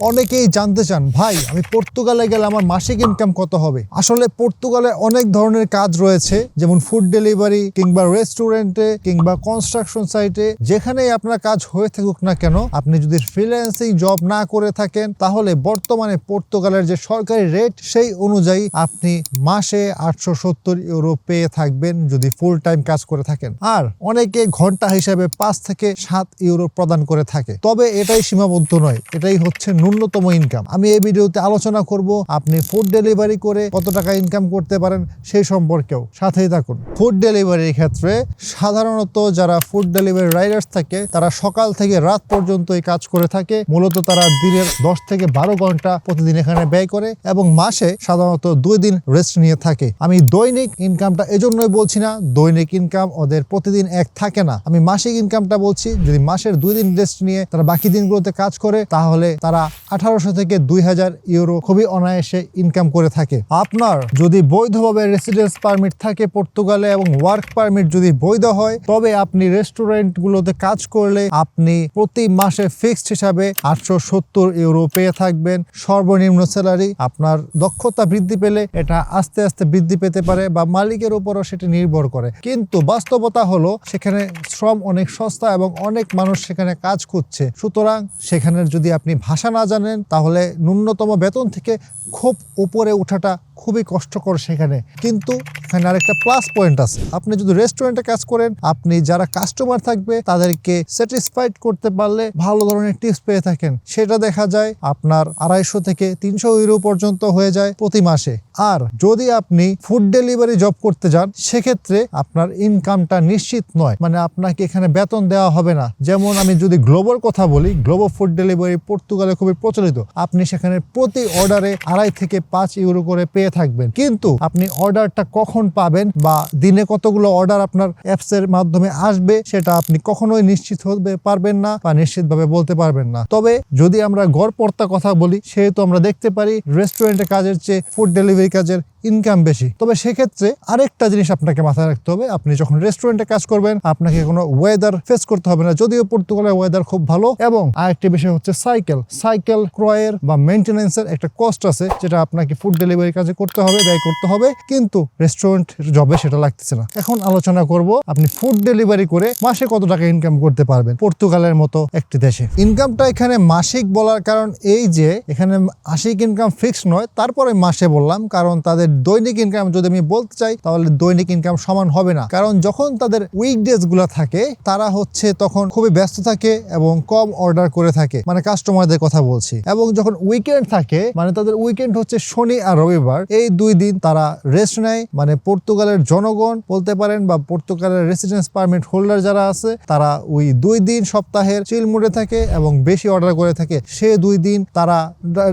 অনেকেই জানতে চান, ভাই, আমি পর্তুগালে গেলে আমার মাসিক ইনকাম কত হবে? আসলে পর্তুগালে অনেক ধরনের কাজ রয়েছে, যেমন ফুড ডেলিভারি কিংবা রেস্টুরেন্টে কিংবা কনস্ট্রাকশন সাইটে যেখানেই আপনার কাজ হয়ে থাকুক না কেন, আপনি যদি ফ্রিল্যান্সিং জব না করে থাকেন, তাহলে বর্তমানে পর্তুগালের যে সরকারি রেট সেই অনুযায়ী আপনি মাসে আটশো সত্তর ইউরো পেয়ে থাকবেন যদি ফুল টাইম কাজ করে থাকেন। আর অনেকে ঘণ্টা হিসাবে পাঁচ থেকে সাত ইউরো প্রদান করে থাকে। তবে এটাই সীমাবদ্ধ নয়, এটাই হচ্ছে ন্যূনতম ইনকাম আমি এই ভিডিওতে আলোচনা করব আপনি ফুড ডেলিভারি করে কত টাকা ইনকাম করতে পারেন সেই সম্পর্কেও। সাথেই থাকুন। ফুড ডেলিভারির ক্ষেত্রে সাধারণত যারা ফুড ডেলিভারি রাইডার্স থাকে, তারা সকাল থেকে রাত পর্যন্ত এই কাজ করে থাকে। মূলত তারা দিনের দশ থেকে বারো ঘণ্টা প্রতিদিন এখানে ব্যয় করে এবং মাসে সাধারণত দুই দিন রেস্ট নিয়ে থাকে। আমি দৈনিক ইনকামটা এজন্যই বলছি না, দৈনিক ইনকাম ওদের প্রতিদিন এক থাকে না। আমি মাসিক ইনকামটা বলছি, যদি মাসের দুই দিন রেস্ট নিয়ে তারা বাকি দিনগুলোতে কাজ করে, তাহলে তারা আঠারোশো থেকে দুই হাজার ইউরো খুবই অনায়াসে ইনকাম করে থাকে। আপনার যদি বৈধভাবে রেসিডেন্স পারমিট থাকে পর্তুগালে এবং ওয়ার্ক পারমিট যদি বৈধ হয়, তবে আপনি রেস্টুরেন্টগুলোতে কাজ করলে আপনি প্রতি মাসে ফিক্সড হিসাবে আটশো সত্তর ইউরো পেয়ে থাকবেন। সর্বনিম্ন স্যালারি আপনার দক্ষতা বৃদ্ধি পেলে এটা আস্তে আস্তে বৃদ্ধি পেতে পারে বা মালিকের উপরও সেটা নির্ভর করে। কিন্তু বাস্তবতা হলো, সেখানে শ্রম অনেক সস্তা এবং অনেক মানুষ সেখানে কাজ করছে সুতরাং সেখানের যদি আপনি ভাষা না জানেন, তাহলে ন্যূনতম বেতন থেকে খুব উপরে ওঠাটা খুবই কষ্টকর সেখানে। কিন্তু এখানে আরেকটা প্লাস পয়েন্ট আছে। আপনি যদি রেস্টুরেন্টে কাজ করেন, আপনি যারা কাস্টমার থাকবে, তাদেরকে স্যাটিসফাইড করতে পারলে ভালো ধরনের টিপস পেয়ে থাকেন। সেটা দেখা যায় আপনার আড়াইশো থেকে তিনশো ইউরো পর্যন্ত হয়ে যায় প্রতি মাসে। আর যদি আপনি ফুড ডেলিভারি জব করতে যান, সেক্ষেত্রে আপনার ইনকামটা নিশ্চিত নয়। মানে আপনাকে এখানে বেতন দেওয়া হবে না। যেমন আমি যদি গ্লোবাল কথা বলি, গ্লোবাল ফুড ডেলিভারি পর্তুগালে খুবই প্রচলিত। আপনি সেখানে প্রতি অর্ডারে আড়াই থেকে পাঁচ ইউরো করে পেয়ে থাকবেন। কিন্তু আপনি অর্ডারটা কখন পাবেন বা দিনে কতগুলো অর্ডার আপনার অ্যাপসের মাধ্যমে আসবে, সেটা আপনি কখনোই নিশ্চিত হতে পারবেন না বা নিশ্চিতভাবে বলতে পারবেন না। তবে যদি আমরা গড়পড়তা কথা বলি, সেহেতু আমরা দেখতে পারি রেস্টুরেন্টে কাজের চেয়ে ফুড ডেলিভারি কাজের ইনকাম বেশি। তবে সেক্ষেত্রে আরেকটা জিনিস আপনাকে মাথায় রাখতে হবে, আপনি যখন রেস্টুরেন্টে কাজ করবেন, আপনাকে কোনো ওয়েদার ফেস করতে হবে না। যদিও পর্তুগালের ওয়েদার খুব ভালো এবং আরেকটি বিষয় হচ্ছে সাইকেল সাইকেল ক্রয়ের বা মেনটেন্যান্সের একটা কস্ট আছে, যেটা আপনাকে ফুড ডেলিভারি কাজে করতে হবে, ব্যয় করতে হবে, কিন্তু রেস্টুরেন্ট জবে সেটা লাগতেছে না। এখন আলোচনা করব আপনি ফুড ডেলিভারি করে মাসে কত টাকা ইনকাম করতে পারবেন পর্তুগালের মতো একটি দেশে। ইনকামটা এখানে মাসিক বলার কারণ এই যে, এখানে মাসিক ইনকাম ফিক্সড নয়, তারপরে মাসে বললাম, কারণ তাদের দৈনিক ইনকাম যদি আমি বলতে চাই, তাহলে দৈনিক ইনকাম সমান হবে না। কারণ যখন তাদের উইকডেজগুলো থাকে, তারা হচ্ছে তখন খুবই ব্যস্ত থাকে এবং কম অর্ডার করে থাকে। মানে কাস্টমারদের কথা বলছি। এবং যখন উইকেন্ড থাকে মানে তাদের উইকেন্ড হচ্ছে শনি আর রবিবার। এই দুই দিন তারা রেস্ট নেয়। মানে পর্তুগালের জনগণ বলতে পারেন বা পর্তুগালের রেসিডেন্স পারমিট হোল্ডার যারা আছে, তারা ওই দুই দিন সপ্তাহের চিল মুডে থাকে এবং বেশি অর্ডার করে থাকে। সে দুই দিন তারা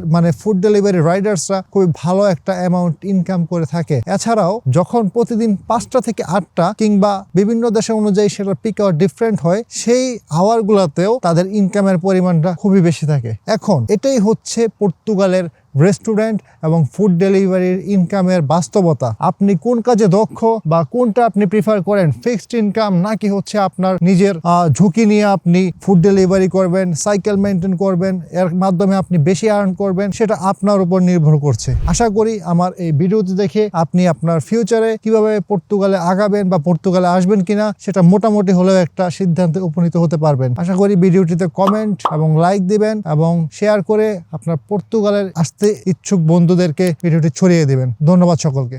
মানে ফুড ডেলিভারি রাইডার্সরা খুবই ভালো একটা অ্যামাউন্ট ইনকাম করে থাকে। এছাড়াও, যখন প্রতিদিন পাঁচটা থেকে আটটা কিংবা বিভিন্ন দেশে অনুযায়ী সেটা পিক আওয়ার ডিফারেন্ট হয়, সেই আওয়ার গুলাতেও তাদের ইনকামের পরিমাণটা খুবই বেশি থাকে। এখন, এটাই হচ্ছে পর্তুগালের রেস্টুরেন্ট এবং ফুড ডেলিভারির ইনকামের বাস্তবতা। আপনি কোন কাজে দক্ষ বা কোনটা আপনি প্রিফার করেন ফিক্সড ইনকাম নাকি হচ্ছে আপনার নিজের ঝুঁকি নিয়ে আপনি ফুড ডেলিভারি করবেন সাইকেল মেনটেন করবেন, এর মাধ্যমে আপনি বেশি আর্ন করবেন, সেটা আপনার উপর নির্ভর করছে। আশা করি আমার এই ভিডিওটি দেখে আপনি আপনার ফিউচারে কীভাবে পর্তুগালে আগাবেন বা পর্তুগালে আসবেন কিনা, সেটা মোটামুটি হলেও একটা সিদ্ধান্তে উপনীত হতে পারবেন। আশা করি ভিডিওটিতে কমেন্ট এবং লাইক দিবেন এবং শেয়ার করে আপনার পর্তুগালের আসতে ইচ্ছুক বন্ধুদেরকে ভিডিওটি ছড়িয়ে দেবেন। ধন্যবাদ সকলকে।